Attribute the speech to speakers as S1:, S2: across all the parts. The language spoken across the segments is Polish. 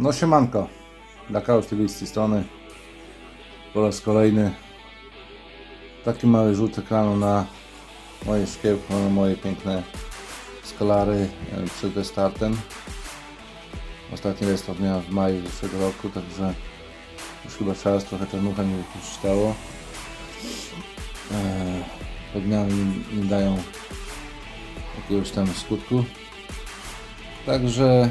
S1: No siemanko, Dakar TV z tej strony. Po raz kolejny taki mały rzut ekranu na moje szkiełko, na moje piękne skalary e, przed restartem ostatni restart miałem w maju zeszłego roku, także już chyba czas, trochę czarnucha mi wypuszczało e, podmiany nie dają jakiegoś tam skutku. Także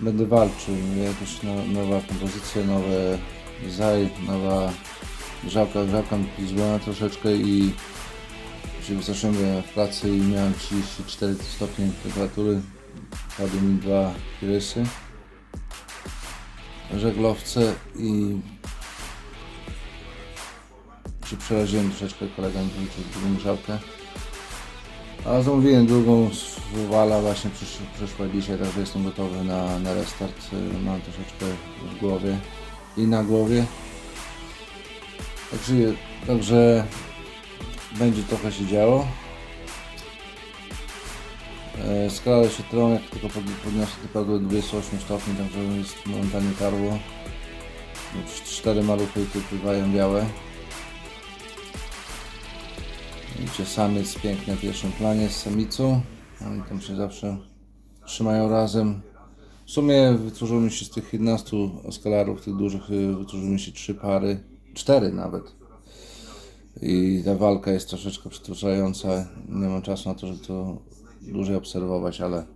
S1: będę walczył. Jakaś no, nowa kompozycja, nowe design, nowa grzałka. Grzałka mi złamała troszeczkę i się zacząłem w pracy i miałem 34 stopnie temperatury. Padły mi dwa pirysy, żeglowce i się przeraziłem troszeczkę. Kolega mi drugą. A zamówiłem drugą z Wala właśnie przysz, przyszła dzisiaj, także jestem gotowy na, na restart. Y, Mam troszeczkę w głowie i na głowie. Także, także będzie trochę się działo. E, Skalę się trą, jak tylko pod- podniosę temperaturę do 28 stopni, także jest momentalnie karło. Cz- Cztery maluchy tu pływają białe. Widzicie, samiec piękny w pierwszym planie z samicą. Oni tam się zawsze trzymają razem. W sumie wytworzyło mi się z tych 11 oskalarów, tych dużych, y, wytworzyły mi się trzy pary, cztery nawet. I ta walka jest troszeczkę przytłaczająca. Nie mam czasu na to, żeby to dłużej obserwować, ale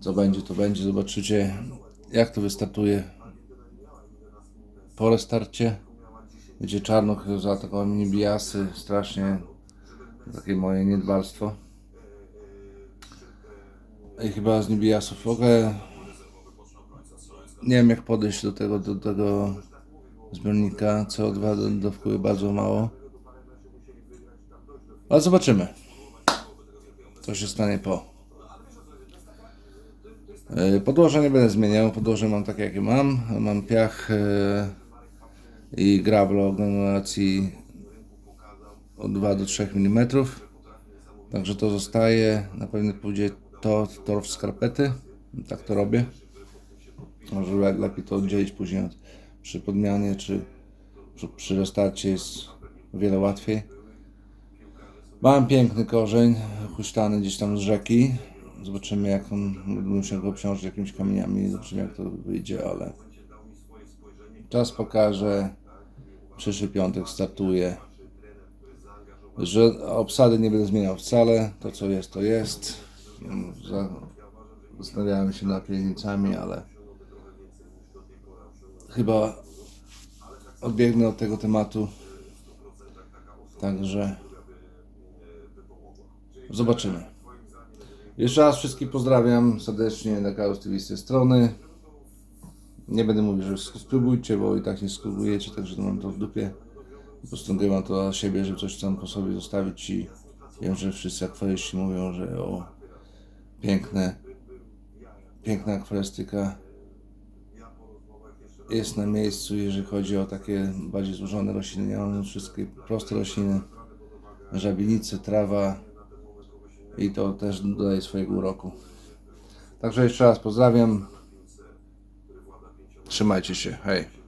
S1: co będzie, to będzie. Zobaczycie, jak to wystartuje po restarcie. Wiecie, Czarnoch zaatakował mnie bijasy, strasznie takie moje niedbalstwo. I chyba z niebijasów w ogóle nie wiem jak podejść do tego, do tego zbiornika CO2 do, do bardzo mało. Ale zobaczymy. Co się stanie po. Yy, Podłoże nie będę zmieniał. Podłoże mam takie jakie mam. Mam piach yy, i gravel o granulacji od 2 do 3 mm. Także to zostaje. Na pewno pójdzie to tor w skarpety. Tak to robię. Może le- lepiej to oddzielić później od, przy podmianie czy przy, przy restarcie jest o wiele łatwiej. Mam piękny korzeń, huśtany gdzieś tam z rzeki. Zobaczymy jak on, będę musiał go obciążyć jakimiś kamieniami, zobaczymy jak to wyjdzie, ale czas pokaże. Przyszły piątek startuje. Że obsady nie będę zmieniał wcale, to co jest to jest. Za- Zastanawiałem się nad pielnicami, ale chyba odbiegnę od tego tematu. Także zobaczymy. Jeszcze raz wszystkich pozdrawiam serdecznie na Chaos TV z tej strony. Nie będę mówił, że spróbujcie, bo i tak nie spróbujecie, także mam to w dupie. Po prostu nagrywam to dla siebie, żeby coś tam po sobie zostawić i wiem, że wszyscy akwaryści mówią, że o piękne, piękna akwarystyka jest na miejscu, jeżeli chodzi o takie bardziej złożone rośliny. Ja mam wszystkie proste rośliny, żabienice, trawa i to też dodaje swojego uroku. Także jeszcze raz pozdrawiam. Trzymajcie się. Hej.